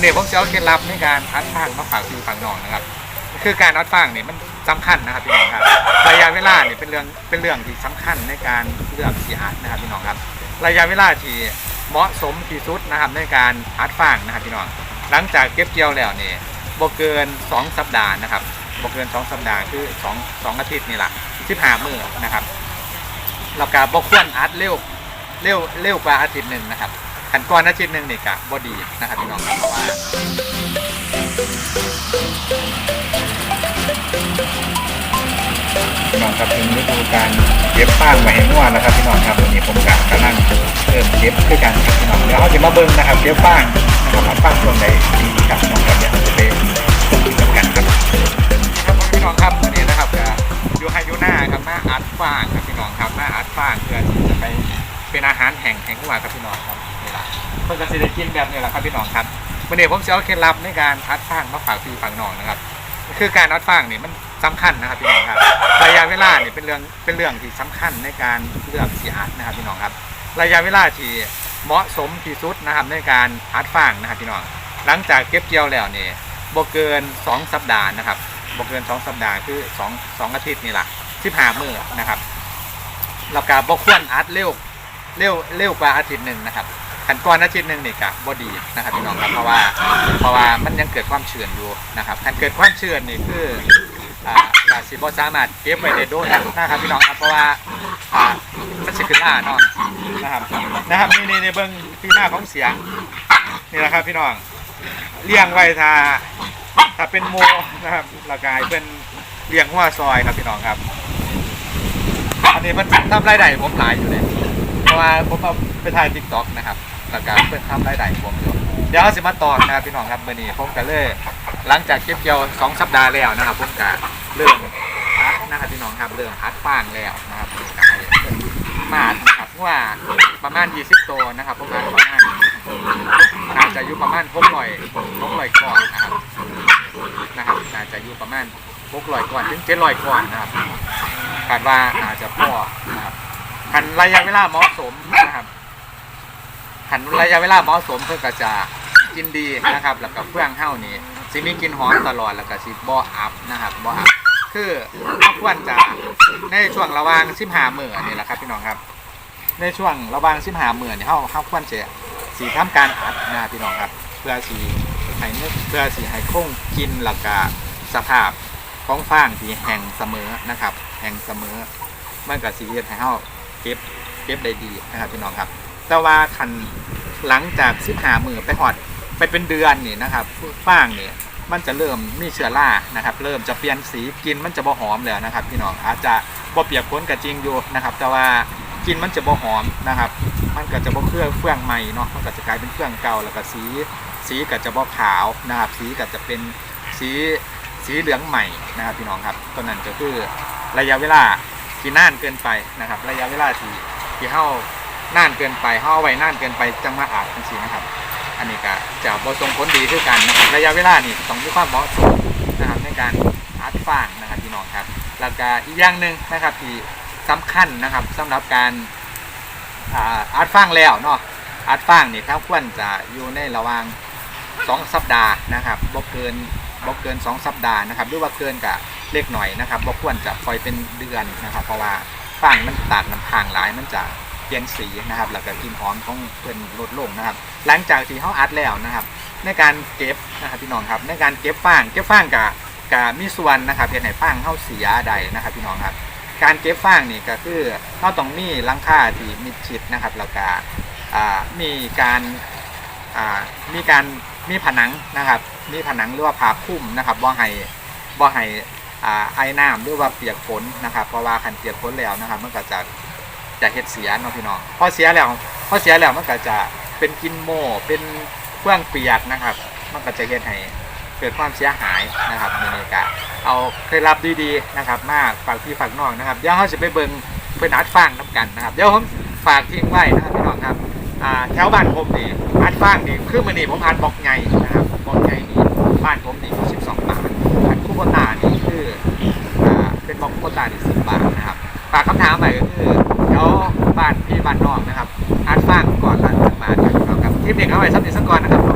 วันนี้ผมจะเอาเคล็ดลับในการอัดฟางมาฝากพี่ฝากน้องนะครับ คือการอัดฟางเนี่ยมันสำคัญนะครับพี่น้องครับระยะเวลาเนี่ยเป็นเรื่องเป็นเรื่องที่สำคัญในการเลือกสีอัดนะครับพี่น้องครับ ระยะเวลาที่เหมาะสมที่สุดนะครับในการอัดฟางนะครับพี่น้อง หลังจากเก็บเกี่ยวแล้วเนี่ยบ่เกิน 2 สัปดาห์นะครับบ่เกิน 2 สัปดาห์คือ2 2อาทิตย์นี่แหละ15มื้อนะครับแล้วก็บ่ควรอัดเร็วเร็วเร็วกว่าอาทิตย์หนึ่งนะครับ ขันก่อนอาทิตย์หนึ่งนี่ก็บ่ดีนะครับพี่น้องครับเพราะว่าพี่น้องครับถึงฤดูการเก็บฟางมาให้ง่วนะครับพี่น้องครับวันนี้ผมกำลังเริ่มเก็บด้วยกันครับพี่น้องเดี๋ยวเขาจะมาเบิ้งนะครับเก็บฟางนะครับว่าฟางส่วนไหนดีครับพี่น้องครับเดี๋ยวเราจะไปดูกันครับครับพี่น้องครับวันนี้นะครับก็อยู่ไฮยูน่าครับมาอัดฟางครับพี่น้องครับมาอัดฟางเพื่อที่จะไปเป็นอาหารแห่งแห่งง่วครับพี่น้องครับ นี่แหละเพื่อจะได้กินแบบนี้แหละครับพี่น้องครับวันนี้ผมจะเอาเคล็ดลับในการอัดฟางมาฝากพี่ฝากน้องนะครับ คือการอัดฟางเนี่ยมันสำคัญนะครับพี่น้องครับระยะเวลาเนี่ยเป็นเรื่องเป็นเรื่องที่สำคัญในการเลือกสีอัดนะครับพี่น้องครับ ระยะเวลาที่เหมาะสมที่สุดนะครับในการอัดฟางนะครับพี่น้อง หลังจากเก็บเกี่ยวแล้วเนี่ยบ่เกิน 2 สัปดาห์นะครับบ่เกิน 2 สัปดาห์คือ2 2อาทิตย์นี่แหละ15มื้อนะครับแล้วก็บ่ควรอัดเร็วเร็วเร็วกว่าอาทิตย์หนึ่งนะครับ ขันก่อนอาทิตย์หนึ่งนี่ก็บ่ดีนะครับพี่น้องครับเพราะว่าเพราะว่ามันยังเกิดความเฉื่อนอยู่นะครับขันเกิดความเฉื่อนนี่คืออ่ากาสิบสามารถเก็บไว้ได้โดนนะครับพี่น้องครับเพราะว่าอ่ามันสิขึ้นหน้าเนาะนะครับนะครับนี่นี่ในเบิ้งที่หน้าของเสียงนี่แหละครับพี่น้องเลี้ยงไว้ถ้าถ้าเป็นโมนะครับและกายเป็นเลี้ยงหัวซอยครับพี่น้องครับอันนี้มันทำรายได้ผมหลายอยู่เลยเพราะว่าผมเอาไปถ่ายทิกต็อกนะครับ แล้วก็เพื่อทำรายได้ผมอยู่เดี๋ยวเราสิมาต่อนะครับพี่น้องครับมื่อนี้ผมก็เลยหลังจากเก็บเกี่ยวสองสัปดาห์แล้วนะครับผมก็เริ่มพัดนะครับพี่น้องครับเริ่มพัดฟางแล้วนะครับก็ให้เพิ่นมาดนะครับว่าประมาณ 20 ตัวนะครับประมาณประมาณน่าจะอยู่ประมาณ600 600ก่อนนะครับนะครับน่าจะอยู่ประมาณ600ก่อนถึง700ก่อนนะครับคาดว่าอาจจะพ่อนะครับคันระยะเวลาเหมาะสมนะครับ คันระยะเวลาเหมาะสมเพื่อก็จะกินดีนะครับ แล้วก็เฟื่องเฮ้านี่สิมีกินหอมตลอดแล้วก็สิบ่อัพนะครับบ่อัพคือเราควรจะในช่วงระหว่าง15มื้อนี่แหละครับพี่น้องครับ ในช่วงระหว่าง15มื้อนี่เฮาเฮาควรจะสิทำการอัดนะครับพี่น้องครับเพื่อสิให้เนื้อเพื่อสิให้คงกินแล้วก็สภาพของฟางที่แห้งเสมอนะครับ แห้งเสมอมันก็สิเฮ็ดให้เฮาเก็บเก็บได้ดีนะครับพี่น้องครับ แต่ว่าคันหลังจาก15มื้อไปฮอดไปเป็นเดือนนี่นะครับฟางเนี่ยมันจะเริ่มมีเชื้อรานะครับ เริ่มจะเปลี่ยนสีกินมันจะบ่หอมแล้วนะครับ พี่น้องอาจจะบ่เปียกพ้นกับจริงอยู่นะครับ แต่ว่ากินมันจะบ่หอมนะครับ มันก็จะบ่เครื่องเฟื่องใหม่เนาะมันก็จะกลายเป็นเฟื่องเก่าแล้วก็สีสีก็จะบ่ขาวนะครับ สีก็จะเป็นสีสีเหลืองใหม่นะครับ พี่น้องครับตัวนั้นก็คือระยะเวลาที่นานเกินไปนะครับ ระยะเวลาที่ที่เฮา นานเกินไปเฮาเอไว้นานเกินไปจังมาอาบจังซี่นะครับ อันนี้ก็จะบ่ส่งผลดีคือกันนะครับระยะเวลานี่ต้องมีความเหมาะสมนะครับในการอัดฟางนะครับพี่น้องครับแล้วก็อีกอย่างหนึ่งนะครับที่สำคัญนะครับสำหรับการอาดฟางแล้วเนาะอัดฟางนี่ครับควรจะอยู่ในระหว่าง2 สัปดาห์นะครับบ่เกินบ่เกิน 2 สัปดาห์นะครับหรือว่าเกินกับเล็กหน่อยนะครับบ่ควรจะปล่อยเป็นเดือนนะครับ เพราะว่าฟางมันตากน้ำค้างหลายมันจะ ปลี่ยนสีนะครับ แล้วก็กลิ่นหอมของเพิ่นลดลงนะครับ หลังจากที่เขาอัดแล้วนะครับ ในการเก็บนะครับพี่น้องครับในการเก็บฟางเก็บฟางกับกับมีส่วนนะครับเพียงให้ฟางเข้าเสียใดนะครับ พี่น้องครับ การเก็บฟางนี่ก็คือเขาต้องมีหลังคาที่มิดชิดนะครับ แล้วก็มีการมีการมีผนังนะครับ มีผนังหรือว่าผ้าคลุมนะครับบ่ให้บ่ให้ไอ้น้ำหรือว่าเปียกฝนนะครับ เพราะว่าคันเปียกฝนแล้วนะครับมันก็จะ จะเฮ็ดเสียเนาะพี่น้องพอเสียแล้วพอเสียแล้วมันก็จะเป็นกินโมเป็นเครื่องเปียกนะครับ มันก็จะเฮ็ดให้เกิดความเสียหายนะครับในนี้ก็เอาเคล็ดลับดีๆนะครับ มากฝากพี่ฝากน้องนะครับเดี๋ยวเขาจะไปเบิ่งเพิ่นอัดฟางนํกันนะครับเดี๋ยวผมฝากทิ้งไว้นะครับพี่น้องครับแถวบ้านผมนี่อัดฟางนี่คือมื้อนี้ผมอัดบอกใหญ่นะครับบอกใหญ่นี่บ้านผมนี่12บาทอัดคู่โบตานี่คือเป็นบอกโบตานี่10บาทนะครับฝากคำถามใหม่ก็คือานพี่บ้านนอกนะครับอัดฟังก่อนหลังจากมาครับครับคลิปนี้เอาไว้สักนิดสักก่อนนะครับ